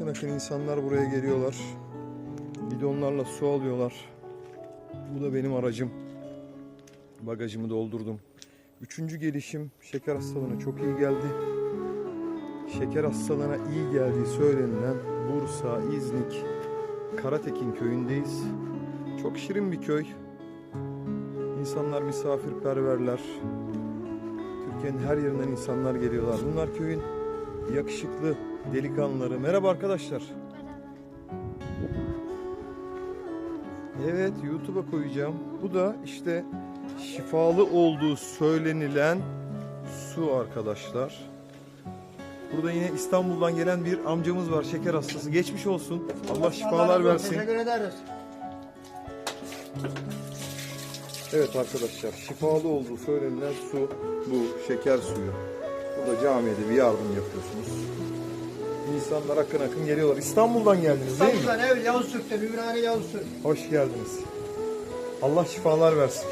Akın akın insanlar buraya geliyorlar. Bidonlarla su alıyorlar. Bu da benim aracım. Bagajımı doldurdum. Üçüncü gelişim şeker hastalığına çok iyi geldi. Şeker hastalığına iyi geldiği söylenilen Bursa, İznik, Karatekin köyündeyiz. Çok şirin bir köy. İnsanlar misafirperverler. Türkiye'nin her yerinden insanlar geliyorlar. Bunlar köyün yakışıklı delikanlıları. Merhaba arkadaşlar. Evet YouTube'a koyacağım. Bu da işte şifalı olduğu söylenilen su arkadaşlar. Burada yine İstanbul'dan gelen bir amcamız var şeker hastası. Geçmiş olsun. Allah şifalar versin. Teşekkür ederiz. Evet arkadaşlar şifalı olduğu söylenilen su bu şeker suyu. Burada camide bir yardım yapıyorsunuz. İnsanlar akın akın geliyorlar. İstanbul'dan geldiniz değil mi? İstanbul'dan ev Yavuz Türk'te, Ümraniye Yavuz Türk. Hoş geldiniz. Allah şifalar versin.